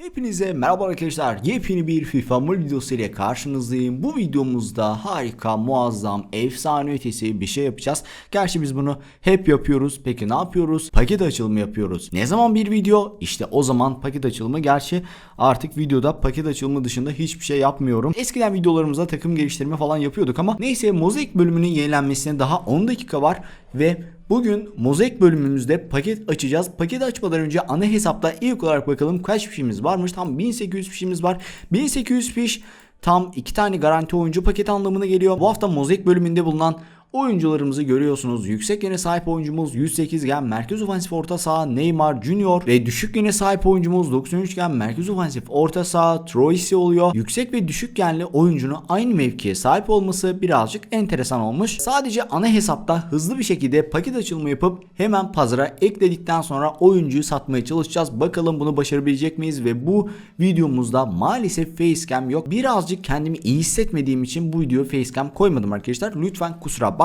Hepinize merhaba arkadaşlar. Yepyeni bir FIFA Mobile videosu ile karşınızdayım. Bu videomuzda harika, muazzam, efsane ötesi bir şey yapacağız. Gerçi biz bunu hep yapıyoruz. Peki ne yapıyoruz? Paket açılımı yapıyoruz. Ne zaman bir video? İşte o zaman paket açılımı. Gerçi artık videoda paket açılımı dışında hiçbir şey yapmıyorum. Eskiden videolarımızda takım geliştirme falan yapıyorduk ama neyse mozaik bölümünün yenilenmesine daha 10 dakika var ve Bugün mozaik bölümümüzde paket açacağız. Paket açmadan önce ana hesapta ilk olarak bakalım kaç fişimiz varmış. Tam 1800 fişimiz var. 1800 fiş tam 2 tane garanti oyuncu paket anlamına geliyor. Bu hafta mozaik bölümünde bulunan oyuncularımızı görüyorsunuz. Yüksek yene sahip oyuncumuz 108 gen merkez ofansif orta saha Neymar Junior ve düşük yene sahip oyuncumuz 93 gen merkez ofansif orta saha Troisi oluyor. Yüksek ve düşük genli oyuncunun aynı mevkiye sahip olması birazcık enteresan olmuş. Sadece ana hesapta hızlı bir şekilde paket açılımı yapıp hemen pazara ekledikten sonra oyuncuyu satmaya çalışacağız. Bakalım bunu başarabilecek miyiz ve bu videomuzda maalesef facecam yok. Birazcık kendimi iyi hissetmediğim için bu videoya facecam koymadım arkadaşlar. Lütfen kusura bakmayın.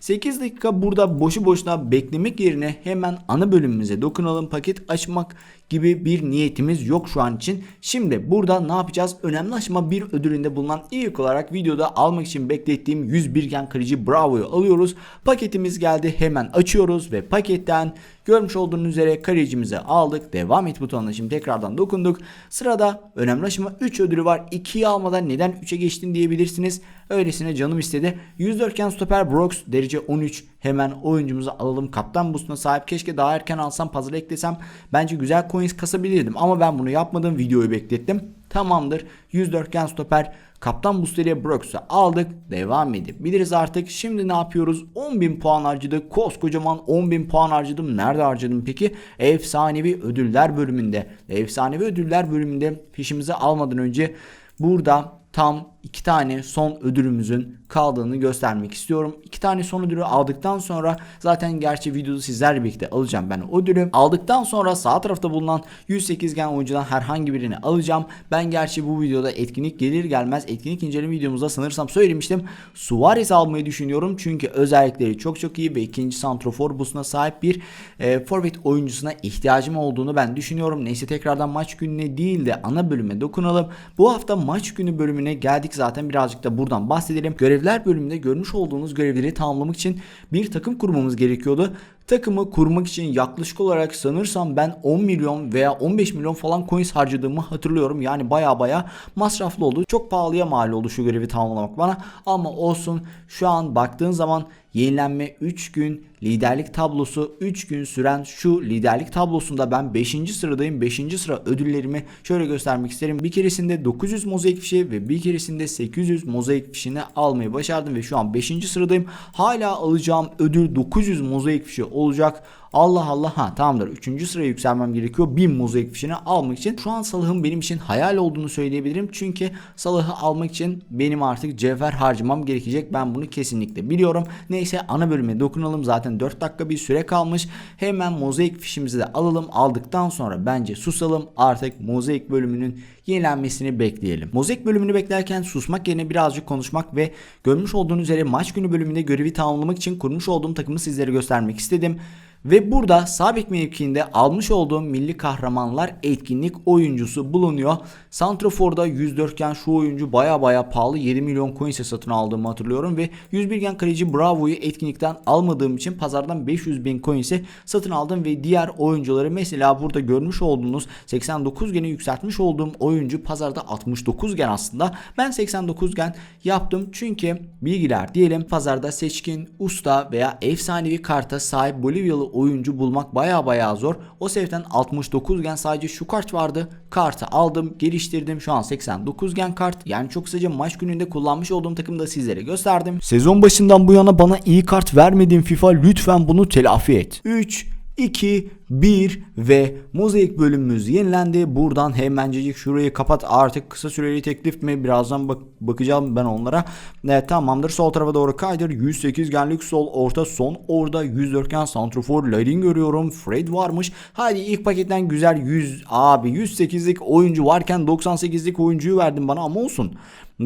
8 dakika burada boşu boşuna beklemek yerine hemen ana bölümümüze dokunalım. Paket açmak gibi bir niyetimiz yok şu an için. Şimdi burada ne yapacağız? Önemli aşama bir ödülünde bulunan ilk olarak videoda almak için beklettiğim 101 gen kırıcı Bravo'yu alıyoruz. Paketimiz geldi. Hemen açıyoruz ve paketten görmüş olduğunuz üzere kariyecimizi aldık. Devam et butonuna şimdi tekrardan dokunduk. Sırada önemli aşama 3 ödülü var. 2'yi almadan neden 3'e geçtin diyebilirsiniz. Öylesine canım istedi. 104 gen stoper Brooks derece 13. Hemen oyuncumuzu alalım. Kaptan boostuna sahip. Keşke daha erken alsam puzzle eklesem. Bence güzel coins kasabilirdim. Ama ben bunu yapmadım. Videoyu beklettim. Tamamdır. 104 gen stoper Kaptan Boosteri'ye Brooks'u aldık. Devam edebiliriz artık. Şimdi ne yapıyoruz? 10.000 puan harcadık. Koskocaman 10.000 puan harcadım. Nerede harcadım peki? Efsanevi ödüller bölümünde. Efsanevi ödüller bölümünde fişimizi almadan önce burada tam iki tane son ödülümüzün kaldığını göstermek istiyorum. İki tane son ödülü aldıktan sonra zaten gerçi videoda sizlerle birlikte alacağım ben o ödülü. Aldıktan sonra sağ tarafta bulunan 108 gen oyuncudan herhangi birini alacağım. Ben gerçi bu videoda etkinlik gelir gelmez etkinlik inceleme videomuzda sanırsam söylemiştim. Suarez almayı düşünüyorum. Çünkü özellikleri çok çok iyi ve ikinci santrofor busuna sahip bir e, forvet oyuncusuna ihtiyacım olduğunu ben düşünüyorum. Neyse tekrardan maç gününe değil de ana bölüme dokunalım. Bu hafta maç günü bölümüne geldik zaten birazcık da buradan bahsedelim. Görevler bölümünde görmüş olduğunuz görevleri tamamlamak için bir takım kurmamız gerekiyordu. Takımı kurmak için yaklaşık olarak sanırsam ben 10 milyon veya 15 milyon falan coins harcadığımı hatırlıyorum. Yani baya baya masraflı oldu. Çok pahalıya mal oldu şu görevi tamamlamak bana. Ama olsun şu an baktığın zaman yenilenme 3 gün liderlik tablosu 3 gün süren şu liderlik tablosunda ben 5. sıradayım. 5. sıra ödüllerimi şöyle göstermek isterim. Bir keresinde 900 mozaik fişi ve bir keresinde 800 mozaik fişini almayı başardım ve şu an 5. sıradayım. Hala alacağım ödül 900 mozaik fişi olacak. Allah Allah ha tamamdır. Üçüncü sıraya yükselmem gerekiyor. 1000 mozaik fişini almak için. Şu an Salah'ın benim için hayal olduğunu söyleyebilirim. Çünkü Salah'ı almak için benim artık cevher harcamam gerekecek. Ben bunu kesinlikle biliyorum. Neyse ana bölüme dokunalım. Zaten 4 dakika bir süre kalmış. Hemen mozaik fişimizi de alalım. Aldıktan sonra bence susalım. Artık mozaik bölümünün yenilenmesini bekleyelim. Mozaik bölümünü beklerken susmak yerine birazcık konuşmak ve görmüş olduğunuz üzere maç günü bölümünde görevi tamamlamak için kurmuş olduğum takımı sizlere göstermek istedim. Ve burada sabit mevkiinde almış olduğum milli kahramanlar etkinlik oyuncusu bulunuyor. Santrofor'da 104 gen şu oyuncu baya baya pahalı 7 milyon coins'e satın aldığımı hatırlıyorum ve 101 gen kaleci Bravo'yu etkinlikten almadığım için pazardan 500 bin coins'e satın aldım ve diğer oyuncuları mesela burada görmüş olduğunuz 89 gene yükseltmiş olduğum oyuncu pazarda 69 gen aslında. Ben 89 gen yaptım çünkü bilgiler diyelim pazarda seçkin, usta veya efsanevi karta sahip Bolivyalı oyuncu bulmak baya baya zor. O sebepten 69 gen sadece şu kart vardı. Kartı aldım, geliştirdim. Şu an 89 gen kart. Yani çok kısaca maç gününde kullanmış olduğum takımı da sizlere gösterdim. Sezon başından bu yana bana iyi kart vermediğin FIFA lütfen bunu telafi et. 3 2, 1 ve mozaik bölümümüz yenilendi. Buradan hemencecik şurayı kapat artık kısa süreli teklif mi birazdan bak bakacağım ben onlara. Evet, tamamdır sol tarafa doğru kaydır. 108 genlik sol orta son orada 104 gen santrofor Larin görüyorum. Fred varmış. Hadi ilk paketten güzel 100 abi 108'lik oyuncu varken 98'lik oyuncuyu verdin bana ama olsun.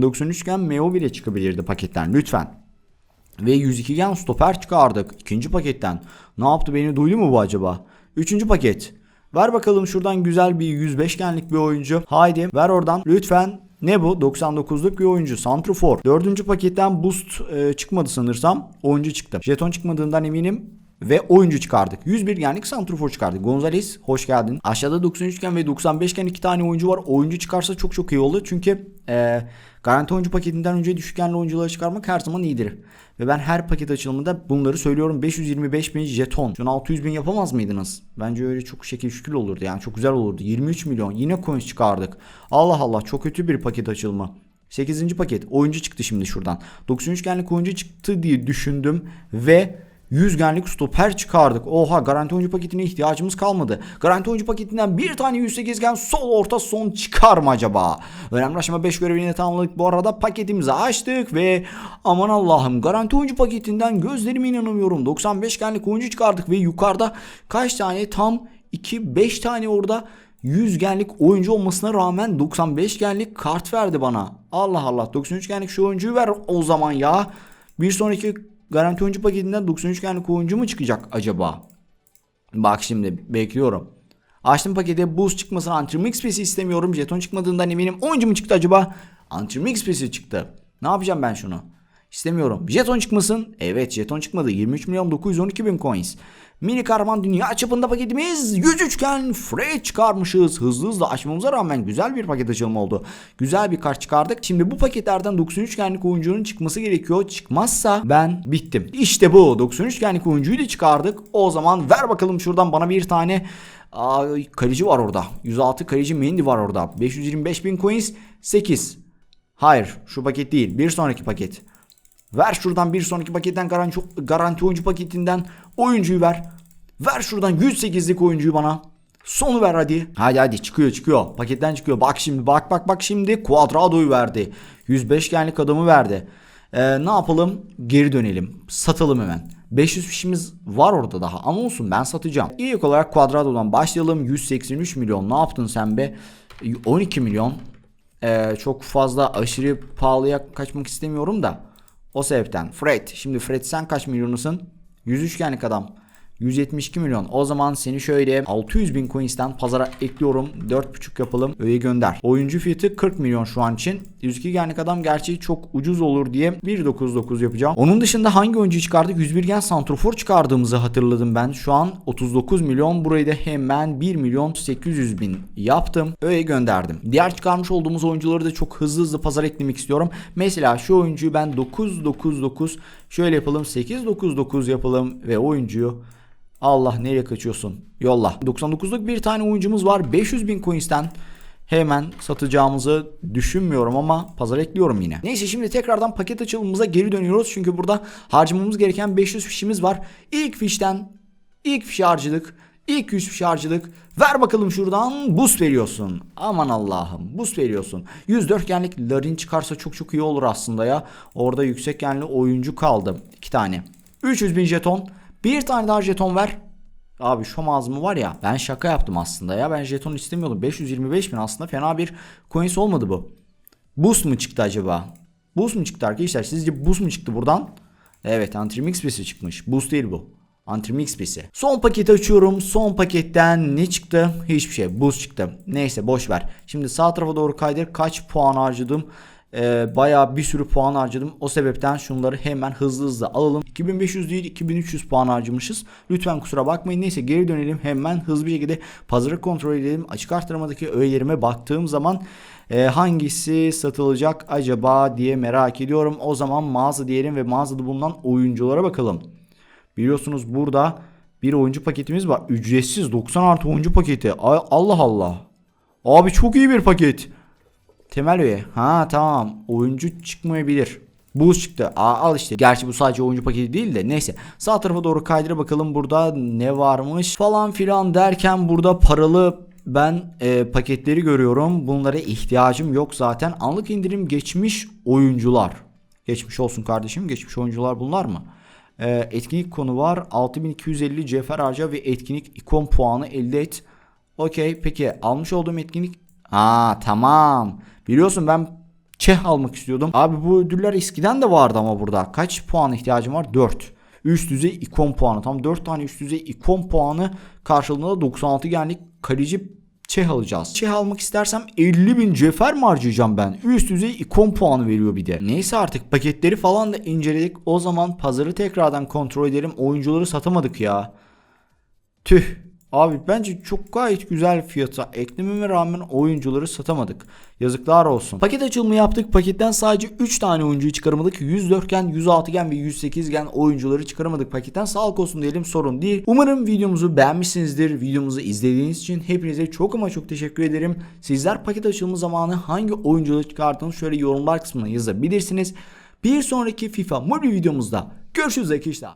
93 gen Meo bile çıkabilirdi paketten lütfen. Ve 102 gen stoper çıkardık. ikinci paketten. Ne yaptı beni duydu mu bu acaba? Üçüncü paket. Ver bakalım şuradan güzel bir 105 genlik bir oyuncu. Haydi ver oradan lütfen. Ne bu? 99'luk bir oyuncu. Santrfor. Dördüncü paketten boost e, çıkmadı sanırsam. Oyuncu çıktı. Jeton çıkmadığından eminim. Ve oyuncu çıkardık. 101 genlik santrfor çıkardık. Gonzales hoş geldin. Aşağıda 93 gen ve 95 gen iki tane oyuncu var. Oyuncu çıkarsa çok çok iyi olur. Çünkü e, garanti oyuncu paketinden önce düşük genli oyuncuları çıkarmak her zaman iyidir. Ve ben her paket açılımında bunları söylüyorum. 525 bin jeton. Şunu 600 bin yapamaz mıydınız? Bence öyle çok şekil şükür olurdu yani. Çok güzel olurdu. 23 milyon. Yine coins çıkardık. Allah Allah çok kötü bir paket açılımı. 8. paket oyuncu çıktı şimdi şuradan. 93 genlik oyuncu çıktı diye düşündüm ve 100 genlik stoper çıkardık. Oha garanti oyuncu paketine ihtiyacımız kalmadı. Garanti oyuncu paketinden bir tane 108 gen sol orta son çıkar mı acaba? Önemli aşama 5 görevini tamamladık. Bu arada paketimizi açtık ve aman Allah'ım garanti oyuncu paketinden gözlerime inanamıyorum. 95 genlik oyuncu çıkardık ve yukarıda kaç tane tam 2 5 tane orada 100 genlik oyuncu olmasına rağmen 95 genlik kart verdi bana. Allah Allah 93 genlik şu oyuncuyu ver o zaman ya. Bir sonraki garanti oyuncu paketinden 93 genlik oyuncu mu çıkacak acaba? Bak şimdi bekliyorum. Açtım paketi boost çıkmasını Antrim XP'si istemiyorum. Jeton çıkmadığından eminim. Oyuncu mu çıktı acaba? Antrim XP'si çıktı. Ne yapacağım ben şunu? İstemiyorum. Jeton çıkmasın. Evet jeton çıkmadı. 23 milyon 912 bin coins. Mini kahraman dünya çapında paketimiz 100 üçgen Fred çıkarmışız. Hızlı hızlı açmamıza rağmen güzel bir paket açılımı oldu. Güzel bir kart çıkardık. Şimdi bu paketlerden 93 üçgenlik oyuncunun çıkması gerekiyor. Çıkmazsa ben bittim. İşte bu. 93 üçgenlik oyuncuyu da çıkardık. O zaman ver bakalım şuradan bana bir tane Aa, kaleci var orada. 106 kaleci Mendy var orada. 525 bin coins 8. Hayır şu paket değil. Bir sonraki paket. Ver şuradan bir sonraki paketten garanti, garanti oyuncu paketinden oyuncuyu ver. Ver şuradan 108'lik oyuncuyu bana. Sonu ver hadi. Hadi hadi çıkıyor çıkıyor. Paketten çıkıyor. Bak şimdi bak bak bak şimdi Cuadrado'yu verdi. 105 genlik adamı verdi. Ee, ne yapalım? Geri dönelim. Satalım hemen. 500 fişimiz var orada daha ama olsun ben satacağım. İlk olarak Cuadrado'dan başlayalım. 183 milyon. Ne yaptın sen be? 12 milyon. Ee, çok fazla aşırı pahalıya kaçmak istemiyorum da. O sebepten. Fred. Şimdi Fred sen kaç milyonusun? 103 genlik adam. 172 milyon. O zaman seni şöyle 600 bin coins'ten pazara ekliyorum. 4.5 yapalım. Öyle gönder. Oyuncu fiyatı 40 milyon şu an için. 102 genlik adam gerçi çok ucuz olur diye 1.99 yapacağım. Onun dışında hangi oyuncuyu çıkardık? 101 gen santrofor çıkardığımızı hatırladım ben. Şu an 39 milyon. Burayı da hemen 1 milyon 800 bin yaptım. Öyle gönderdim. Diğer çıkarmış olduğumuz oyuncuları da çok hızlı hızlı pazara eklemek istiyorum. Mesela şu oyuncuyu ben 999 şöyle yapalım 899 yapalım ve oyuncuyu Allah nereye kaçıyorsun? Yolla. 99'luk bir tane oyuncumuz var. 500 bin coins'ten hemen satacağımızı düşünmüyorum ama pazar ekliyorum yine. Neyse şimdi tekrardan paket açılımımıza geri dönüyoruz. Çünkü burada harcamamız gereken 500 fişimiz var. İlk fişten ilk fişi harcadık. İlk 100 fişi harcadık. Ver bakalım şuradan boost veriyorsun. Aman Allah'ım boost veriyorsun. 104 genlik Larin çıkarsa çok çok iyi olur aslında ya. Orada yüksek genli oyuncu kaldı. 2 tane. 300 bin jeton. Bir tane daha jeton ver. Abi şu mağazımı var ya ben şaka yaptım aslında ya ben jeton istemiyordum 525 bin aslında fena bir coins olmadı bu. Boost mu çıktı acaba? Boost mu çıktı arkadaşlar sizce boost mu çıktı buradan? Evet Antrimix XP'si çıkmış boost değil bu. Antrimix XP'si. Son paketi açıyorum son paketten ne çıktı? Hiçbir şey boost çıktı. Neyse boş ver. Şimdi sağ tarafa doğru kaydır kaç puan harcadım? E, bayağı bir sürü puan harcadım. O sebepten şunları hemen hızlı hızlı alalım. 2500 değil 2300 puan harcamışız. Lütfen kusura bakmayın. Neyse geri dönelim. Hemen hızlı bir şekilde pazarı kontrol edelim. Açık arttırmadaki öğelerime baktığım zaman e, hangisi satılacak acaba diye merak ediyorum. O zaman mağaza diyelim ve mağazada bulunan oyunculara bakalım. Biliyorsunuz burada bir oyuncu paketimiz var. Ücretsiz 90 artı oyuncu paketi. Allah Allah. Abi çok iyi bir paket. Temel üye. Ha tamam. Oyuncu çıkmayabilir. Buz çıktı. Aa, al işte. Gerçi bu sadece oyuncu paketi değil de neyse. Sağ tarafa doğru kaydıra bakalım burada ne varmış falan filan derken burada paralı ben e, paketleri görüyorum. Bunlara ihtiyacım yok zaten. Anlık indirim geçmiş oyuncular. Geçmiş olsun kardeşim. Geçmiş oyuncular bunlar mı? E, etkinlik konu var. 6250 cefer harca ve etkinlik ikon puanı elde et. Okey peki almış olduğum etkinlik Aa tamam. Biliyorsun ben Çeh almak istiyordum. Abi bu ödüller eskiden de vardı ama burada. Kaç puan ihtiyacım var? 4. üst düzey ikon puanı. Tam 4 tane üst düzey ikon puanı karşılığında 96 genlik kaleci Çeh alacağız. Çeh almak istersem 50 bin cefer mi harcayacağım ben? Üst düzey ikon puanı veriyor bir de. Neyse artık paketleri falan da inceledik. O zaman pazarı tekrardan kontrol edelim. Oyuncuları satamadık ya. Tüh. Abi bence çok gayet güzel fiyata eklememe rağmen oyuncuları satamadık. Yazıklar olsun. Paket açılımı yaptık. Paketten sadece 3 tane oyuncuyu çıkaramadık. 104 gen, 106 gen ve 108 gen oyuncuları çıkaramadık. Paketten sağlık olsun diyelim sorun değil. Umarım videomuzu beğenmişsinizdir. Videomuzu izlediğiniz için hepinize çok ama çok teşekkür ederim. Sizler paket açılımı zamanı hangi oyuncuları çıkardınız şöyle yorumlar kısmına yazabilirsiniz. Bir sonraki FIFA Mobile videomuzda görüşürüz arkadaşlar.